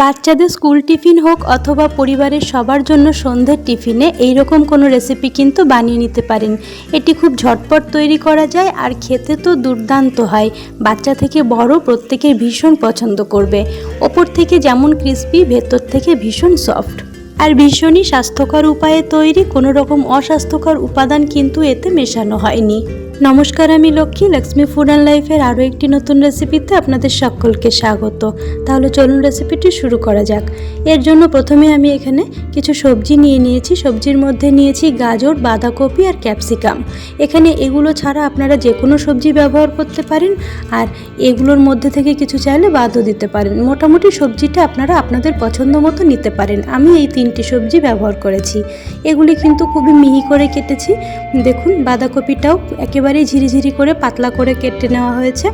বাচ্চাদের school tiffin হোক অথবা পরিবারের সবার জন্য সন্ধ্যের টিফিনে এই রকম কোনো রেসিপি কিন্তু বানিয়ে নিতে পারেন। এটি খুব ঝটপট তৈরি করা যায় আর খেতে তো দুর্দান্ত হয়। বাচ্চা থেকে বড় প্রত্যেকের ভীষণ পছন্দ করবে। ওপর থেকে যেমন ক্রিস্পি ভেতর থেকে ভীষণ সফট আর ভীষণই স্বাস্থ্যকর উপায়ে তৈরি কোনো রকম অস্বাস্থ্যকর উপাদান কিন্তু এতে মেশানো হয়নি। নমস্কার, আমি লক্ষ্মী। লক্ষ্মী ফুড অ্যান্ড লাইফের আরও একটি নতুন রেসিপিতে আপনাদের সকলকে স্বাগত। তাহলে চলুন রেসিপিটি শুরু করা যাক। এর জন্য প্রথমে আমি এখানে কিছু সবজি নিয়ে নিয়েছি। সবজির মধ্যে নিয়েছি গাজর, বাঁধাকপি আর ক্যাপসিকাম। এখানে এগুলো ছাড়া আপনারা যে কোনো সবজি ব্যবহার করতে পারেন আর এগুলোর মধ্যে থেকে কিছু চাইলে বাদও দিতে পারেন। মোটামুটি সবজিটা আপনারা আপনাদের পছন্দ মতো নিতে পারেন। আমি এই তিনটি সবজি ব্যবহার করেছি। এগুলি কিন্তু খুবই মিহি করে কেটেছি। দেখুন, বাঁধাকপিটাও একেবারেই ঝিরিঝিরি করে পাতলা করে কেটে নেওয়া হয়েছে।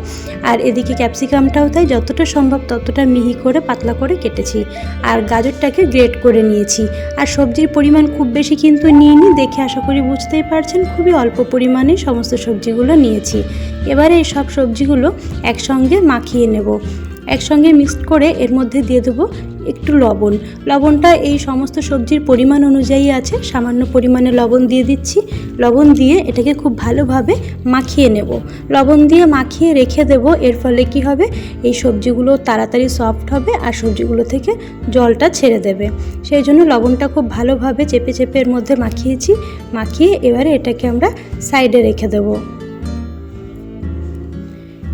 আর এদিকে ক্যাপসিকামটাও তাই যতটা সম্ভব ততটা মিহি করে পাতলা করে কেটেছি। আর গাজরটাকে গ্রেট করে নিয়েছি। আর সবজির পরিমাণ খুব বেশি কিন্তু নিইনি, দেখে আশা করি বুঝতেই পারছেন, খুবই অল্প পরিমাণে সমস্ত সবজিগুলো নিয়েছি। এবারে এই সব সবজিগুলো একসঙ্গে মাখিয়ে নেব। একসঙ্গে মিক্সড করে এর মধ্যে দিয়ে দেবো একটু লবণ। লবণটা এই সমস্ত সবজির পরিমাণ অনুযায়ী আছে, সামান্য পরিমাণে লবণ দিয়ে দিচ্ছি। লবণ দিয়ে এটাকে খুব ভালোভাবে মাখিয়ে নেব। লবণ দিয়ে মাখিয়ে রেখে দেব, এর ফলে কি হবে? এই সবজিগুলো তাড়াতাড়ি সফট হবে আর সবজিগুলো থেকে জলটা ছেড়ে দেবে। সেই জন্য লবণটা খুব ভালোভাবে চেপে চেপে এর মধ্যে মাখিয়েছি। মাখিয়ে এবারে এটাকে আমরা সাইডে রেখে দেবো।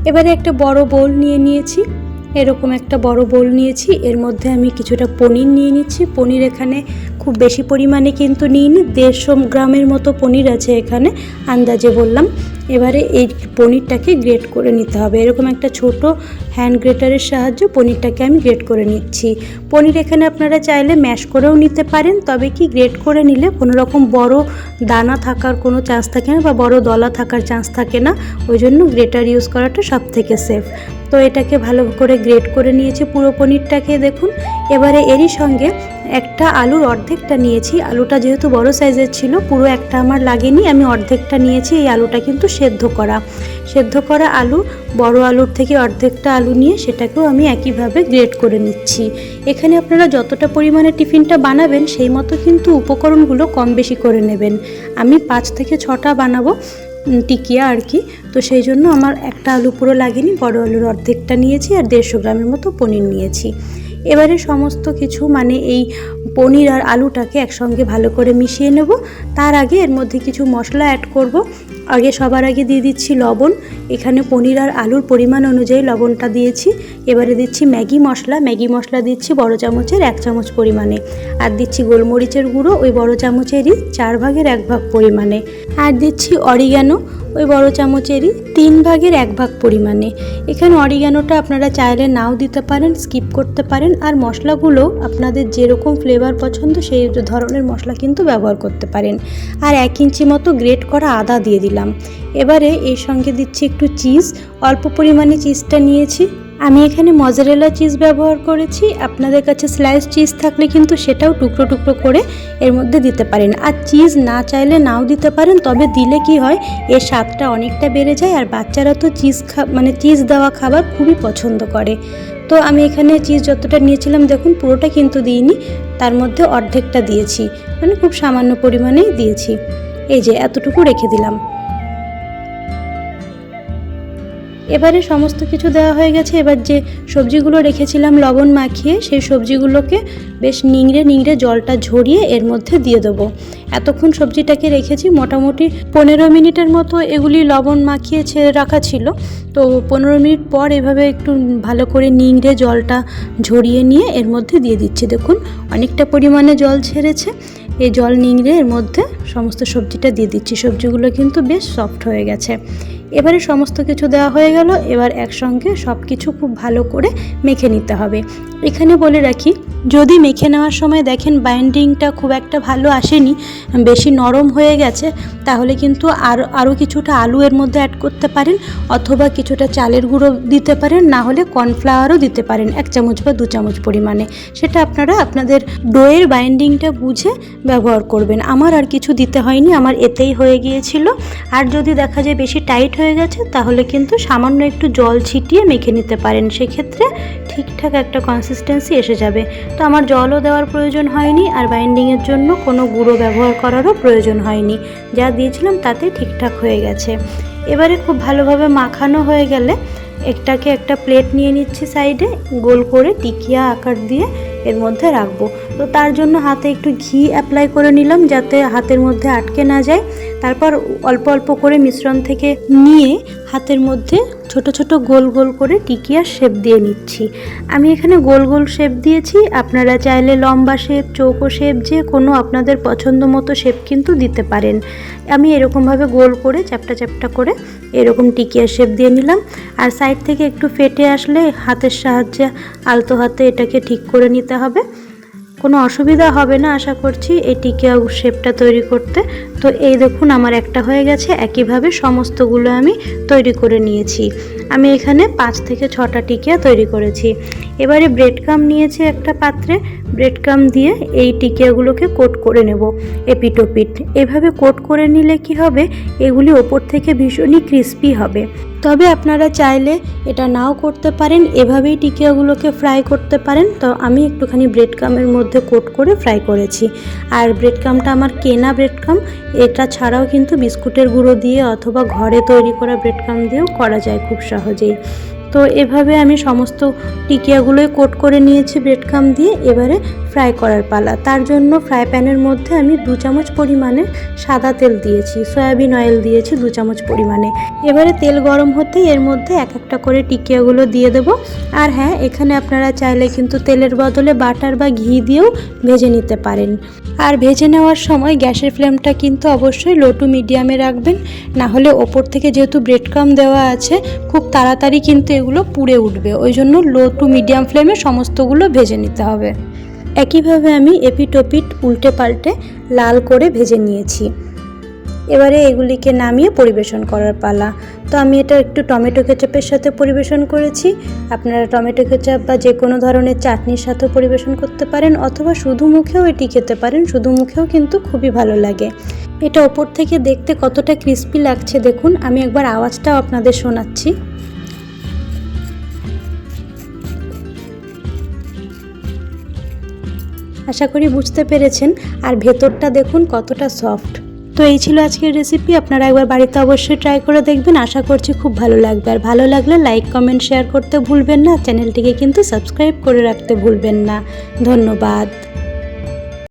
এবারে একটা বড় বোল নিয়ে নিয়েছি। এরকম একটা বড় বোল নিয়েছি। এর মধ্যে আমি কিছুটা পনির নিয়ে নিচ্ছি। পনির এখানে খুব বেশি পরিমাণে কিন্তু নিইনি। দেড়শো গ্রামের মতো পনির আছে এখানে, আন্দাজে বললাম। এবারে এই পনিরটাকে গ্রেট করে নিতে হবে। এরকম একটা ছোট হ্যান্ড গ্রেটারের সাহায্যে পনিরটাকে আমি গ্রেট করে নিচ্ছি। পনির এখানে আপনারা চাইলে ম্যাশ করেও নিতে পারেন, তবে কি গ্রেট করে নিলে কোনো রকম বড় দানা থাকার কোনো চান্স থাকে না বা বড় দলা থাকার চান্স থাকে না। ওই জন্য গ্রেটার ইউজ করাটা সব থেকে সেফ তো এটাকে ভালো করে গ্রেট করে নিয়েছি পুরো পনিরটাকে, দেখুন। এবারে এরই সঙ্গে একটা আলুর অর্ধেকটা নিয়েছি। আলুটা যেহেতু বড় সাইজের ছিল, পুরো একটা আমার লাগেনি, আমি অর্ধেকটা নিয়েছি। এই আলুটা কিন্তু সেদ্ধ করা। সেদ্ধ করা আলু, বড় আলুর থেকে অর্ধেকটা আলু নিয়ে সেটাকেও আমি একইভাবে গ্রেড করে নিচ্ছি। এখানে আপনারা যতটা পরিমাণে টিফিনটা বানাবেন, সেই মতো কিন্তু উপকরণগুলো কম বেশি করে নেবেন। আমি পাঁচ থেকে ছটা বানাবো টিকিয়া আর কি। তো সেই জন্য আমার একটা আলু পুরো লাগেনি, বড় আলুর অর্ধেকটা নিয়েছি আর দেড়শো গ্রামের মতো পনির নিয়েছি। এবারে সমস্ত কিছু মানে এই পনির আর আলুটাকে একসঙ্গে ভালো করে মিশিয়ে নেব। তার আগে এর মধ্যে কিছু মশলা অ্যাড করব। আগে সবার আগে দিয়ে দিচ্ছি লবণ। এখানে পনির আর আলুর পরিমাণ অনুযায়ী লবণটা দিয়েছি। এবারে দিচ্ছি ম্যাগি মশলা। ম্যাগি মশলা দিচ্ছি বড় চামচের এক চামচ পরিমাণে। আর দিচ্ছি গোলমরিচের গুঁড়ো ওই বড় চামচেরই চার ভাগের এক ভাগ পরিমাণে। আর দিচ্ছি অরিগানো ওই বড় চামচেরই তিন ভাগের এক ভাগ পরিমাণে। এখানে অরিগানোটা আপনারা চাইলে নাও দিতে পারেন, স্কিপ করতে পারেন। আর মশলাগুলো আপনাদের যেরকম ফ্লেভার পছন্দ, সেই ধরনের মশলা কিন্তু ব্যবহার করতে পারেন। আর এক ইঞ্চি মতো গ্রেট করা আদা দিয়ে দিলাম। এবারে এর সঙ্গে দিচ্ছি একটু চিজ। অল্প পরিমাণে চিজটা নিয়েছি। আমি এখানে মজারেলা চিজ ব্যবহার করেছি। আপনাদের কাছে স্লাইস চিজ থাকলে কিন্তু সেটাও টুকরো টুকরো করে এর মধ্যে দিতে পারেন। আর চিজ না চাইলে নাও দিতে পারেন, তবে দিলে কি হয়, এর স্বাদটা অনেকটা বেড়ে যায়। আর বাচ্চারা তো চিজ খা মানে চিজ দেওয়া খাবার খুবই পছন্দ করে। তো আমি এখানে চিজ যতটা নিয়েছিলাম, দেখুন পুরোটা কিন্তু দিইনি, তার মধ্যে অর্ধেকটা দিয়েছি। মানে খুব সামান্য পরিমাণেই দিয়েছি। এই যে, এতটুকু রেখে দিলাম। এবারে সমস্ত কিছু দেওয়া হয়ে গেছে। এবার যে সবজিগুলো রেখেছিলাম লবণ মাখিয়ে, সেই সবজিগুলোকে বেশ নিংড়ে নিংড়ে জলটা ঝরিয়ে এর মধ্যে দিয়ে দেবো। এতক্ষণ সবজিটাকে রেখেছি, মোটামুটি পনেরো মিনিটের মতো এগুলি লবণ মাখিয়ে ছেড়ে রাখা ছিল। তো পনেরো মিনিট পর এভাবে একটু ভালো করে নিংড়ে জলটা ঝরিয়ে নিয়ে এর মধ্যে দিয়ে দিচ্ছি। দেখুন, অনেকটা পরিমাণে জল ছেড়েছে। এই জল নিংড়ে এর মধ্যে সমস্ত সবজিটা দিয়ে দিচ্ছি। সবজিগুলো কিন্তু বেশ সফট হয়ে গেছে। এবারে সমস্ত কিছু দেওয়া হয়ে গেল। এবার একসঙ্গে সব কিছু খুব ভালো করে মেখে নিতে হবে। এখানে বলে রাখি, যদি মেখে নেওয়ার সময় দেখেন বাইন্ডিংটা খুব একটা ভালো আসেনি, বেশি নরম হয়ে গেছে, তাহলে কিন্তু আরও আরও কিছুটা আলু এর মধ্যে অ্যাড করতে পারেন, অথবা কিছুটা চালের গুঁড়ো দিতে পারেন, না হলে কর্নফ্লাওয়ারও দিতে পারেন, এক চামচ বা দু চামচ পরিমাণে। সেটা আপনারা আপনাদের ডোয়ের বাইন্ডিংটা বুঝে ব্যবহার করবেন। আমার আর কিছু দিতে হয়নি, আমার এতেই হয়ে গিয়েছিল। আর যদি দেখা যায় বেশি টাইট হয়ে গেছে, তাহলে কিন্তু সামান্য একটু জল ছিটিয়ে মেখে নিতে পারেন। সেক্ষেত্রে ঠিকঠাক একটা কনসিস্টেন্সি এসে যাবে। তো আমার জলও দেওয়ার প্রয়োজন হয়নি, আর বাইন্ডিংয়ের জন্য কোনো গুঁড়ো ব্যবহার করারও প্রয়োজন হয়নি। যা দিয়েছিলাম তাতে ঠিকঠাক হয়ে গেছে। এবারে খুব ভালোভাবে মাখানো হয়ে গেলে একটাকে একটা প্লেট নিয়ে নিচ্ছি সাইডে গোল করে টিকিয়া আকার দিয়ে এর মধ্যে রাখব। তো তার জন্য হাতে একটু ঘি অ্যাপ্লাই করে নিলাম যাতে হাতের মধ্যে আটকে না যায়। তারপর অল্প অল্প করে মিশ্রণ থেকে নিয়ে হাতের মধ্যে ছোট ছোট গোল গোল করে টিকিয়ার শেপ দিয়ে নিচ্ছি। আমি এখানে গোল গোল শেপ দিয়েছি। আপনারা চাইলে লম্বা শেপ, চৌকো শেপ, যে কোনো আপনাদের পছন্দ মতো শেপ কিন্তু দিতে পারেন। আমি এরকমভাবে গোল করে, চ্যাপটা চ্যাপটা করে এরকম টিকিয়া শেপ দিয়ে নিলাম। আর সাইড থেকে একটু ফেটে আসলে হাতের সাহায্যে আলতো হাতে এটাকে ঠিক করে নিতে হবে। কোনো অসুবিধা হবে না, আশা করছি। এই টিকিয়া শেপটা তৈরি করতে। তো এই দেখুন, আমার একটা হয়ে গেছে। একইভাবে সমস্তগুলো আমি তৈরি করে নিয়েছি। আমি এখানে পাঁচ থেকে ছটা টিকিয়া তৈরি করেছি। এবারে ব্রেড কাম নিয়েছি একটা পাত্রে। ব্রেড কাম দিয়ে এই টিকিয়াগুলোকে কোট করে নেব এপিটোপিট। এভাবে কোট করে নিলে কি হবে? এগুলি ওপর থেকে ভীষণই ক্রিস্পি হবে। তবে আপনারা চাইলে এটা নাও করতে পারেন, এভাবেই টিকিয়াগুলোকে ফ্রাই করতে পারেন। তো আমি একটুখানি ব্রেড কামের মধ্যে কোট করে ফ্রাই করেছি। আর ব্রেড কামটা আমার কেনা ব্রেড কাম এটা ছাড়াও কিন্তু বিস্কুটের গুঁড়ো দিয়ে অথবা ঘরে তৈরি করা ব্রেড কাম দিয়েও করা যায় খুব সহজেই। তো এভাবে আমি সমস্ত টিকিয়াগুলোই কোট করে নিয়েছি ব্রেড ক্রাম দিয়ে। এবারে ফ্রাই করার পালা। তার জন্য ফ্রাই প্যানের মধ্যে আমি দু চামচ পরিমাণে সাদা তেল দিয়েছি, সয়াবিন অয়েল দিয়েছি দু চামচ পরিমাণে। এবারে তেল গরম হতেই এর মধ্যে এক একটা করে টিকিয়াগুলো দিয়ে দেবো। আর হ্যাঁ এখানে আপনারা চাইলে কিন্তু তেলের বদলে বাটার বা ঘি দিয়েও ভেজে নিতে পারেন। আর ভেজে নেওয়ার সময় গ্যাসের ফ্লেমটা কিন্তু অবশ্যই লো টু মিডিয়ামে রাখবেন। না হলে ওপর থেকে যেহেতু ব্রেড ক্রাম দেওয়া আছে, খুব তাড়াতাড়ি কিন্তু এগুলো পুড়ে উঠবে। ওই জন্য লো টু মিডিয়াম ফ্লেমে সমস্তগুলো ভেজে নিতে হবে। একইভাবে আমি এপিটোপিট উল্টে পাল্টে লাল করে ভেজে নিয়েছি। এবারে এগুলিকে নামিয়ে পরিবেশন করার পালা। তো আমি এটা একটু টমেটো কেচাপের সাথে পরিবেশন করেছি। আপনারা টমেটো কেচাপ বা যে কোনো ধরনের চাটনির সাথেও পরিবেশন করতে পারেন অথবা শুধু মুখেও এটি খেতে পারেন। শুধু মুখেও কিন্তু খুবই ভালো লাগে। এটা ওপর থেকে দেখতে কতটা ক্রিস্পি লাগছে দেখুন। আমি একবার আওয়াজটাও আপনাদের শোনাচ্ছি। আশা করি বুঝতে পেরেছেন। আর ভেতরটা দেখুন কতটা সফট তো এই ছিল আজকের রেসিপি আপনারা একবার বাড়িতে অবশ্যই ট্রাই করে দেখবেন। আশা করছি খুব ভালো লাগবে। আর ভালো লাগলে লাইক কমেন্ট শেয়ার করতে ভুলবেন না। চ্যানেলটিকে কিন্তু সাবস্ক্রাইব করে রাখতে ভুলবেন না। ধন্যবাদ।